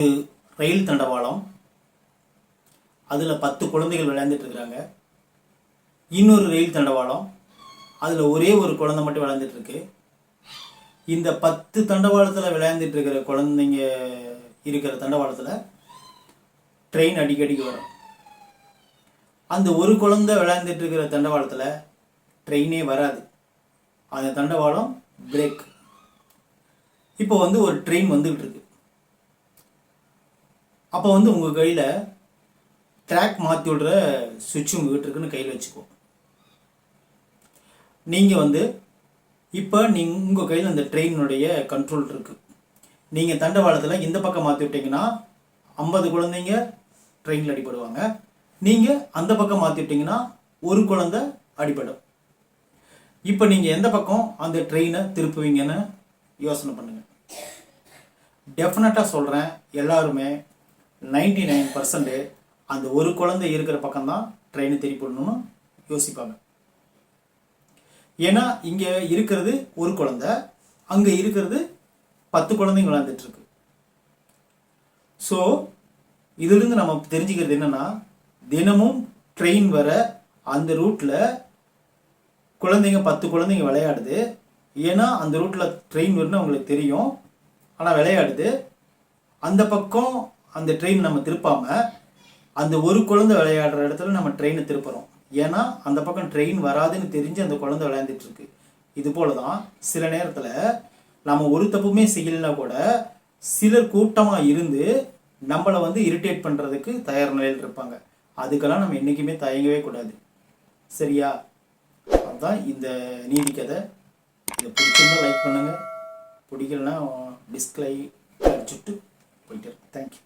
ரயில் தண்டவாளம் அதில் பத்து குழந்தைகள் விளையாண்டுட்டு இருக்கிறாங்க இன்னொரு ரயில் தண்டவாளம் அதில் ஒரே ஒரு குழந்தை மட்டும் விளையாண்டுட்டு இருக்கு. இந்த பத்து தண்டவாளத்தில் விளையாண்டுட்டு இருக்கிற குழந்தைங்க இருக்கிற தண்டவாளத்தில் ட்ரெயின் அடிக்கடிக்கு வரும். அந்த ஒரு குழந்தை விளையாண்டுட்டு இருக்கிற தண்டவாளத்தில் ட்ரெயினே வராது. அந்த தண்டவாளம் பிரேக் இப்போ வந்து ஒரு ட்ரெயின் வந்துகிட்டு இருக்கு. அப்போ வந்து உங்கள் கையில் ட்ராக் மாற்றி விடுற சுவிட்ச் உங்கள் கிட்ட இருக்குன்னு கையில் வச்சுக்கோ. நீங்கள் வந்து இப்போ நீங்கள் உங்கள் கையில் அந்த ட்ரெயினுடைய கண்ட்ரோல் இருக்குது நீங்கள் தண்டவாளத்தில் இந்த பக்கம் மாற்றி விட்டீங்கன்னா ஐம்பது குழந்தைங்க ட்ரெயினில் அடிபடுவாங்க. நீங்கள் அந்த பக்கம் மாற்றி விட்டீங்கன்னா ஒரு குழந்தை அடிபடும். இப்போ நீங்கள் எந்த பக்கம் அந்த ட்ரெயினை திருப்புவீங்கன்னு யோசனை பண்ணுங்கள் டெஃபினட்டாக சொல்கிறேன் எல்லாருமே நைன்டி நைன் பர்சன்ட் அந்த ஒரு குழந்தை இருக்கிற பக்கம்தான் ட்ரெயினை திருப்பிடணும்னு யோசிப்பாங்க. ஏன்னா இங்கே இருக்கிறது ஒரு குழந்தை அங்கே இருக்கிறது பத்து குழந்தைங்க விளாண்டுட்டுருக்கு ஸோ இதிலிருந்து நம்ம தெரிஞ்சுக்கிறது என்னன்னா தினமும் ட்ரெயின் வர அந்த ரூட்டில் குழந்தைங்க பத்து குழந்தைங்க விளையாடுது. ஏன்னா அந்த ரூட்டில் ட்ரெயின் வரும்னு அவங்களுக்கு தெரியும். ஆனால் விளையாடுது. அந்த பக்கம் அந்த ட்ரெயின் நம்ம திருப்பாம அந்த ஒரு குழந்தை விளையாடுற இடத்துல நம்ம ட்ரெயினை திருப்புறோம். ஏன்னா அந்த பக்கம் ட்ரெயின் வராதுன்னு தெரிஞ்சு அந்த குழந்தை விளையாண்டுட்டு இருக்கு. இது போல தான் சில நேரத்தில் நம்ம ஒரு தப்புமே செய்யலைன்னா கூட சிலர் கூட்டமாக இருந்து நம்மளை வந்து இரிட்டேட் பண்ணுறதுக்கு தயார் நிலையில் இருப்பாங்க. அதுக்கெல்லாம் நம்ம என்றைக்குமே தயங்கவே கூடாது. சரியா? அதுதான் இந்த நீதி கதை. இதை பிடிச்சிருந்தா லைக் பண்ணுங்கள் பிடிக்கலன்னா டிஸ்கிளை அடிச்சுட்டு போயிட்டு தேங்க்யூ